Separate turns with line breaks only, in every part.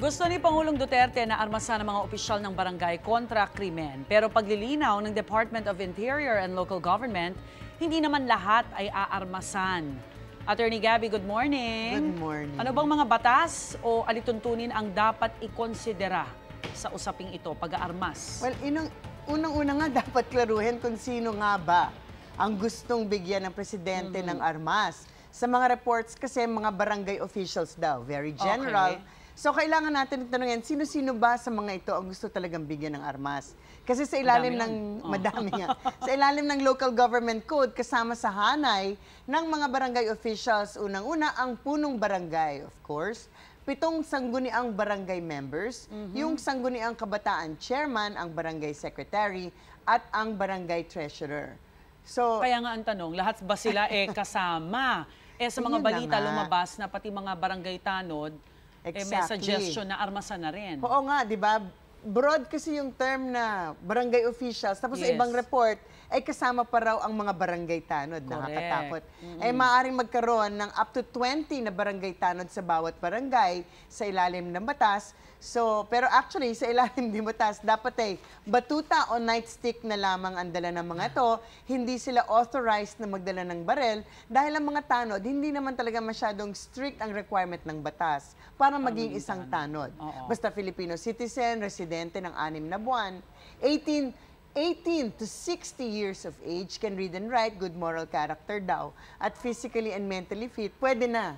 Gusto ni Pangulong Duterte na armasan ng mga opisyal ng barangay kontra krimen. Pero paglilinaw ng Department of Interior and Local Government, hindi naman lahat ay aarmasan. Attorney Gabby, good morning.
Good morning.
Ano bang mga batas o alituntunin ang dapat ikonsidera sa usaping ito, pag-aarmas?
Well, inang, unang-una nga dapat klaruhin kung sino nga ba ang gustong bigyan ng presidente
Mm-hmm.
ng armas. Sa mga reports kasi mga barangay officials daw, very general.
Okay.
So kailangan natin tanungin, sino-sino ba sa mga ito ang gusto talagang bigyan ng armas? Kasi sa ilalim
Madami
ng.
Oh.
madami nga, sa ilalim ng local government code, kasama sa hanay ng mga barangay officials, unang-una ang punong barangay, of course, pitong sangguniang barangay members,
Mm-hmm.
yung sangguniang kabataan chairman, ang barangay secretary, at ang barangay treasurer. So,
Kaya nga ang tanong, lahat ba sila eh kasama? Eh sa mga balita
nga.
lumabas na pati mga barangay tanod, eh may
Exactly.
suggestion na armasan na rin.
Oo nga, di ba? Broad kasi yung term na barangay officials. Tapos sa
Yes.
ibang report, ay kasama pa raw ang mga barangay tanod.
Correct.
Nakakatakot. Ay maaaring magkaroon ng up to 20 na barangay tanod sa bawat barangay sa ilalim ng batas. So, pero actually, sa ilalim ng batas, dapat ay batuta o nightstick na lamang ang dala ng mga to. Hindi sila authorized na magdala ng barel dahil ang mga tanod, hindi naman talaga masyadong strict ang requirement ng batas para maging isang tanod. Basta Filipino citizen, residente ng anim na buwan, 18, 18 to 60 years of age, can read and write, good moral character daw, at physically and mentally fit, pwede na.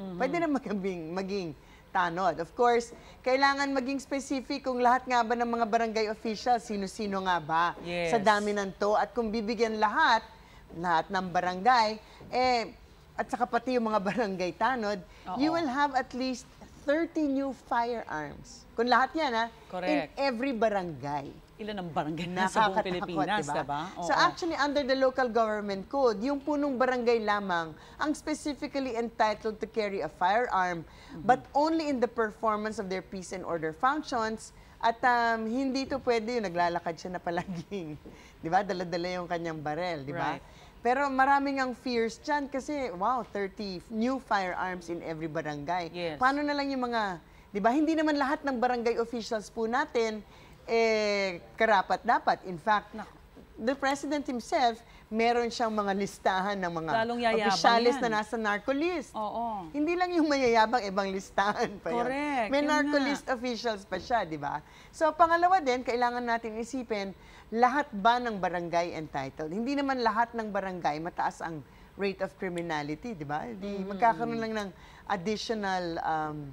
Mm-hmm.
Pwede na maging, maging tanod. Of course, kailangan maging specific kung lahat nga ba ng mga barangay officials, sino-sino nga ba
Yes.
sa dami ng to, at kung bibigyan lahat, lahat ng barangay, eh, at saka pati yung mga barangay tanod, you
Oo.
will have at least 30 new firearms. Kung lahat yan, ha? In
Correct.
every barangay.
Ilan ang barangay na sa buong Pilipinas,
diba?
diba? Oo.
So actually, under the local government code, yung punong barangay lamang ang specifically entitled to carry a firearm,
Mm-hmm.
but only in the performance of their peace and order functions. At um, hindi to pwede yung naglalakad siya na palaging, di ba? Dala-dala yung kanyang barel, di ba?
Right.
Pero maraming ang fears dyan kasi, wow, 30 new firearms in every barangay.
Yes.
Paano na lang yung mga, di ba, hindi naman lahat ng barangay officials po natin, eh, karapat dapat. In fact,
Nako.
the President himself, meron siyang mga listahan ng mga opisyalis na nasa narco list.
Oo.
Hindi lang yung mayayabang, ibang listahan pa yun.
Correct,
May
yun
narco
nga.
list officials pa siya, di ba? So, pangalawa din, kailangan natin isipin, lahat ba ng barangay entitled? Hindi naman lahat ng barangay mataas ang rate of criminality, di ba? Di
Mm-hmm.
magkakaroon lang ng additional um,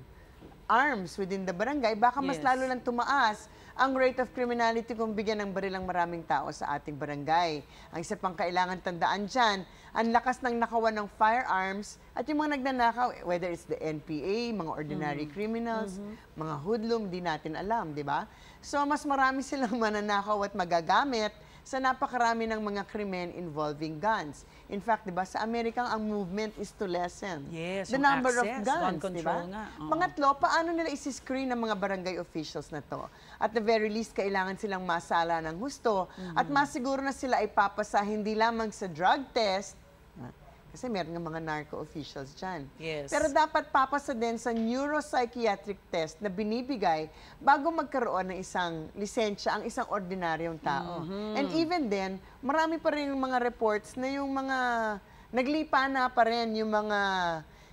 arms within the barangay, baka mas
Yes.
lalo lang tumaas ang rate of criminality kung bigyan ng baril ang maraming tao sa ating barangay. Ang isa pang kailangan tandaan dyan, ang lakas ng nakawan ng firearms at yung mga nagnanakaw, whether it's the NPA, mga ordinary
Mm-hmm.
criminals, mga hoodlum, di natin alam, di ba? So, mas marami silang mananakaw at magagamit sa napakarami ng mga krimen involving guns. In fact, di ba, sa Amerika, ang movement is to lessen
Yes,
the number
access,
of
gun
guns, di ba?
nga, oo.
Pangatlo, paano nila isi-screen ng mga barangay officials na to? At the very least, kailangan silang masala ng husto at
Mm-hmm.
masiguro na sila ay papasa hindi lamang sa drug test, kasi meron nga mga narco officials dyan.
Yes.
Pero dapat papasa din sa neuropsychiatric test na binibigay bago magkaroon ng isang lisensya ang isang ordinaryong tao.
Mm-hmm.
And even then, marami pa rin yung mga reports na yung mga naglipa na pa rin yung mga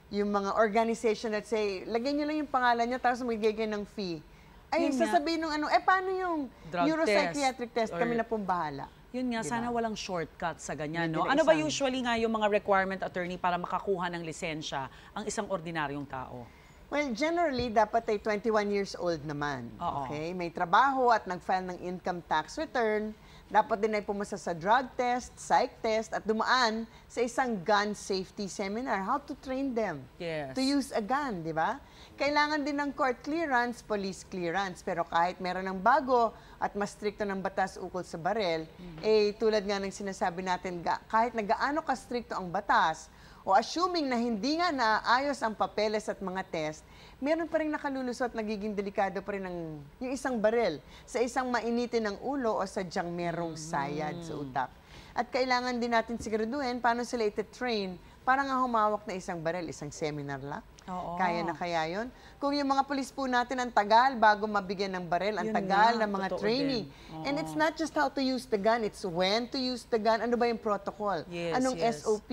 yung mga organization that say, lagyan nyo lang yung pangalan nyo tapos magigay ng fee. Ay, sasabihin nung ano, eh paano yung
Drug
neuropsychiatric
test
test? Kami
or-
na pong bahala.
Yun nga,
Diba?
sana walang shortcut sa ganyan, no? Ano ba usually nga yung mga requirement attorney para makakuha ng lisensya ang isang ordinaryong tao?
Well, generally, dapat ay 21 years old naman.
Oo.
Okay? May trabaho at nag-file ng income tax return. Dapat din ay pumasa sa drug test, psych test, at dumaan sa isang gun safety seminar. How to train them
Yes.
to use a gun, di ba? Kailangan din ng court clearance, police clearance. Pero kahit meron ng bago at mas stricto ng batas ukol sa barel, eh tulad nga ng sinasabi natin, kahit na gaano ka-stricto ang batas, o assuming na hindi nga naayos ang papeles at mga test, meron pa rin nakalulusot, nagiging delikado pa rin ang, yung isang barel sa isang mainitin ng ulo o sadyang merong sayad sa utak. At kailangan din natin siguraduhin paano sila iti-train para nga humawak na isang barel, isang seminar lang,
Oo.
Kaya na kaya yun? Kung yung mga pulis po natin, ang tagal bago mabigyan ng baril, ang
Yun
tagal
nga,
ng mga
totoo
training. And it's not just how to use the gun, it's when to use the gun. Ano ba yung protocol?
Yes,
Anong
yes.
SOP?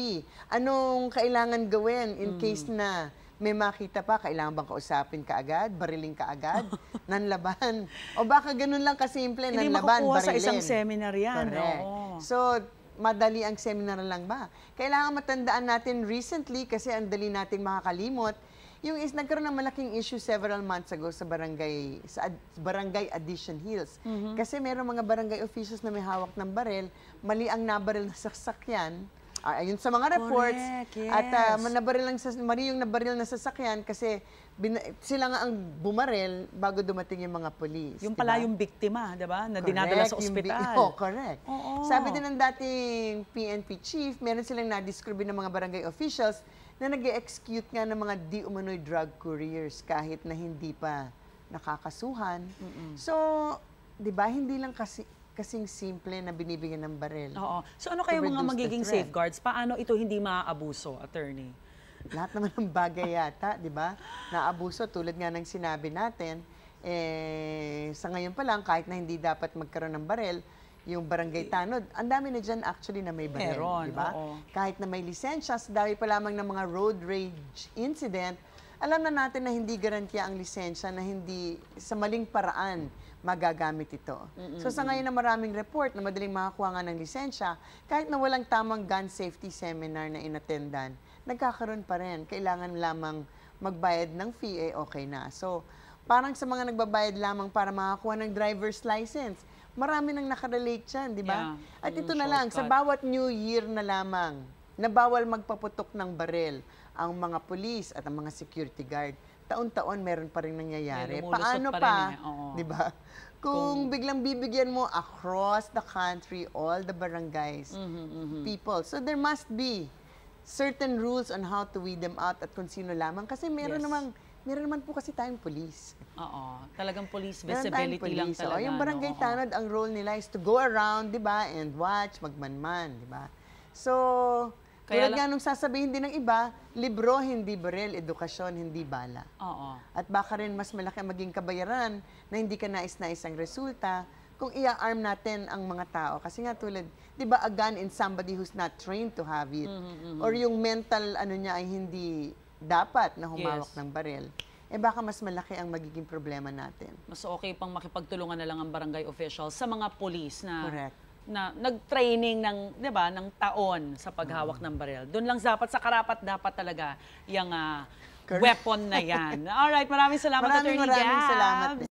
Anong kailangan gawin
Mm.
in case na may makita pa, kailangan bang kausapin ka agad, bariling ka agad, nanlaban. O baka ganun lang kasimple,
Hindi
nanlaban,
makukuha sa
barilin.
isang seminar yan.
Correct.
Oo.
So, madali ang seminar lang ba? Kailangan matandaan natin recently kasi ang dali nating makakalimot. Yung is nagkaroon ng malaking issue several months ago sa barangay sa ad- barangay Addition Hills.
Mm-hmm.
Kasi merong mga barangay officials na may hawak ng barel, mali ang nabaril na sasakyan. Ah, ayun sa mga reports.
Correct,
At ah,
yes.
nabaril lang sa mali yung nabaril na sasakyan kasi bina- sila nga ang bumaril bago dumating yung mga polis.
Yung pala yung biktima, di ba? Na dinadala sa
Correct, yung bi-
ospital.
Oh, correct.
Oo.
Sabi din ng dating PNP chief, meron silang na-describe ng mga barangay officials na nag execute nga ng mga di umano'y drug couriers kahit na hindi pa nakakasuhan. So, di ba, hindi lang kasi kasing simple na binibigyan ng barel.
Oo. So ano kaya
To
mga magiging safeguards? Paano ito hindi maaabuso, attorney?
Lahat naman ng bagay yata, di ba? Naabuso, tulad nga ng sinabi natin, eh, sa ngayon pa lang, kahit na hindi dapat magkaroon ng barel, yung barangay tanod, ang dami na dyan actually na may barel,
Meron,
di ba?
oo.
Kahit na may lisensya, sa dami pa lamang ng mga road rage incident, alam na natin na hindi garantiya ang lisensya na hindi sa maling paraan magagamit ito. So sa ngayon na maraming report na madaling makakuha nga ng lisensya, kahit na walang tamang gun safety seminar na inattendan, nagkakaroon pa rin. Kailangan lamang magbayad ng fee, eh okay na. So parang sa mga nagbabayad lamang para makakuha ng driver's license, marami nang nakarelate dyan, di ba?
Yeah.
At ito na lang, sa bawat new year na lamang, na bawal magpaputok ng barel ang mga police at ang mga security guard. Taon-taon meron pa rin nangyayari.
May
Paano
pa
pa,
eh.
'di ba? Kung, biglang bibigyan mo across the country all the barangays
Mm-hmm,
people. So there must be certain rules on how to weed them out at kung sino lamang kasi meron
Yes.
namang meron naman po kasi tayong police.
Oo. Talagang police visibility lang
police.
talaga.
Oh, yung barangay
no?
Tanod, ang role nila is to go around, di ba, and watch, magmanman, di ba? So,
Kaya lang-
nga nung sasabihin din ng iba, libro, hindi baril, edukasyon, hindi bala.
Oo.
At baka rin mas malaki maging kabayaran na hindi ka nais-nais ang resulta kung i-arm natin ang mga tao. Kasi nga tulad, di ba, a gun in somebody who's not trained to have it.
Mm-hmm,
Or yung mental ano niya ay hindi dapat na humawak
Yes.
ng baril. Eh baka mas malaki ang magiging problema natin.
Mas okay pang makipagtulungan na lang ang barangay officials sa mga police na
Correct.
na nag-training ng, 'di ba, ng taon sa paghawak
Mm.
ng baril. Doon lang dapat sa karapat dapat talaga yung
Correct.
weapon na 'yan. All right, maraming salamat
Maraming
Attorney
maraming
Gab.
salamat.